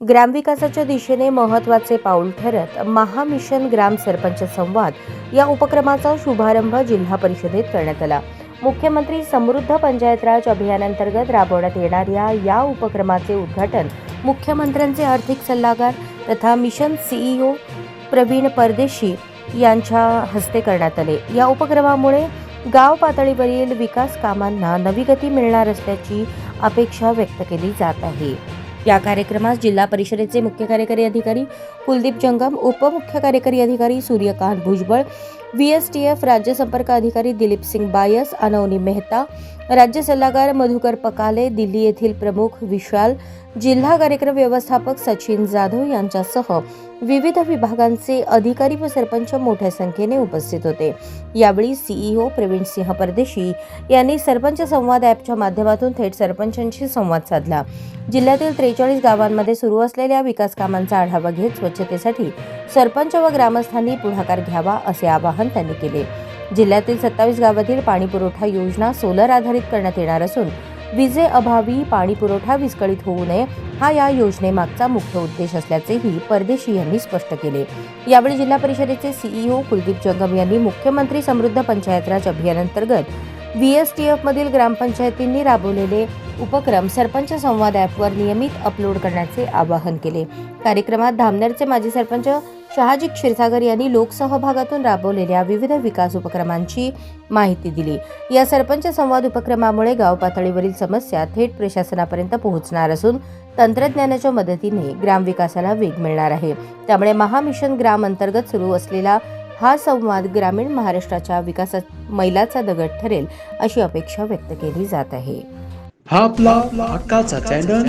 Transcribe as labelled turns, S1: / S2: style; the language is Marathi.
S1: ग्रामविकासाच्या दिशेने महत्त्वाचे पाऊल ठरत महामिशन ग्राम सरपंच संवाद या उपक्रमाचा शुभारंभ जिल्हा परिषदेत करण्यात आला. मुख्यमंत्री समृद्ध पंचायत राज अभियानांतर्गत राबवण्यात येणाऱ्या या उपक्रमाचे उद्घाटन मुख्यमंत्र्यांचे आर्थिक सल्लागार तथा मिशन सीईओ प्रवीण परदेशी यांच्या हस्ते करण्यात आले. या उपक्रमामुळे गाव पातळीवरील विकास कामांना नवी गती मिळणार असल्याची अपेक्षा व्यक्त केली जात आहे. या कार्यक्रमास जिल्हा परिषदेचे मुख्य कार्यकारी अधिकारी कुलदीप जंगम उपमुख्य कार्यकारी अधिकारी Suryakant Bhujbal VSTF S T F राज्य संपर्क अधिकारी दिलीप सिंग बायस अनवनी मेहता राज्य सल्लागार मधुकर पकाले दिल्ली येथील प्रमुख विशाल जिल्हा कार्यक्रम व्यवस्थापक सचिन जाधव यांच्यासह विविध विभागांचे अधिकारी व सरपंच मोठ्या संख्येने उपस्थित होते. यावेळी सीईओ प्रवीण सिंह परदेशी यांनी सरपंच संवाद ॲपच्या माध्यमातून थेट सरपंचांशी संवाद साधला. जिल्ह्यातील त्रेचाळीस गावांमध्ये सुरू असलेल्या विकास कामांचा आढावा घेत स्वच्छतेसाठी सरपंच व ग्रामस्थांनी पुढाकार घ्यावा असे आवाहन त्यांनी केले. जिल्ह्यातील सत्तावीस गावातील पाणीपुरवठा योजना सोलर आधारित करण्यात येणार असून विजेअभावी पाणीपुरवठा विस्कळीत होऊ नये हा या योजनेमागचा मुख्य उद्देश असल्याचेही परदेशी यांनी स्पष्ट केले. यावेळी जिल्हा परिषदेचे सीईओ कुलदीप जंगम यांनी मुख्यमंत्री समृद्ध पंचायत राज अभियानांतर्गत व्ही एस टी एफमधील ग्रामपंचायतींनी राबवलेले उपक्रम सरपंच संवाद ॲपवर नियमित अपलोड करण्याचे आवाहन केले. कार्यक्रमात धामनेरचे माजी सरपंच शहाजी क्षीरसागर यांनी लोकसहभागातून राबवलेल्या विविध विकास उपक्रमांची माहिती दिली. या सरपंच संवाद उपक्रमामुळे गाव पातळीवरील समस्या थेट प्रशासनापर्यंत पोहोचणार असून तंत्रज्ञानाच्या मदतीने ग्रामविकासाला वेग मिळणार आहे. त्यामुळे महामिशन ग्राम अंतर्गत सुरू असलेला हा संवाद ग्रामीण महाराष्ट्राच्या विकासात मैलाचा दगड ठरेल अशी अपेक्षा व्यक्त केली जात आहे.
S2: हा आपला हक्काचा चॅनल